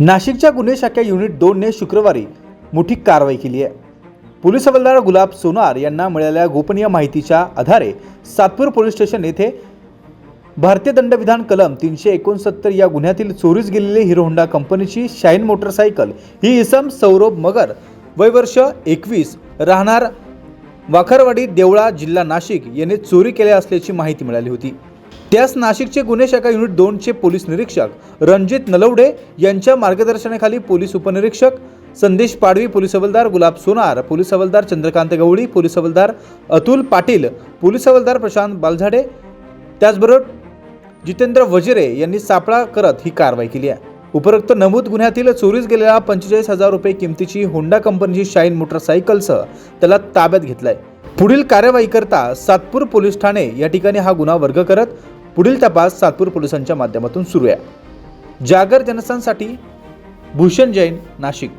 नाशिकच्या गुन्हे शाखा युनिट दोनने शुक्रवारी मोठी कारवाई केली आहे. पोलीस हवालदार गुलाब सोनार यांना मिळालेल्या गोपनीय माहितीच्या आधारे सातपूर पोलीस स्टेशन येथे भारतीय दंडविधान कलम तीनशे एकोणसत्तर या गुन्ह्यातील चोरीस गेलेली हिरो होंडा कंपनीची शाईन मोटरसायकल ही इसम सौरभ मगर वय वर्ष एकवीस राहणार वाखरवाडी देवळा जिल्हा नाशिक याने चोरी केल्या असल्याची माहिती मिळाली होती. त्यास नाशिकचे गुन्हे शाखा युनिट दोनचे पोलीस निरीक्षक रणजित नलवडे यांच्या मार्गदर्शनाखाली पोलीस उपनिरीक्षक संदेश पाडवी पोलीस हवालदार गुलाब सोनार पोलीस हवालदार चंद्रकांत गवळी पोलीस हवालदार अतुल पाटील पोलीस हवालदार प्रशांत बालझाडे त्याचबरोबर जितेंद्र वजिरे यांनी सापळा करत ही कारवाई केली आहे. उपरोक्त नमूद गुन्ह्यातील चोरीस गेलेल्या पंचेचाळीस हजार रुपये किमतीची होंडा कंपनीची शाईन मोटरसायकलसह त्याला ताब्यात घेतलाय. पुढील कार्यवाही करता सातपूर पोलीस ठाणे या ठिकाणी हा गुन्हा वर्ग करत पुढील तपास सातपूर पोलिसांच्या माध्यमातून सुरू आहे. जागर जनस्थानसाठी भूषण जैन नाशिक.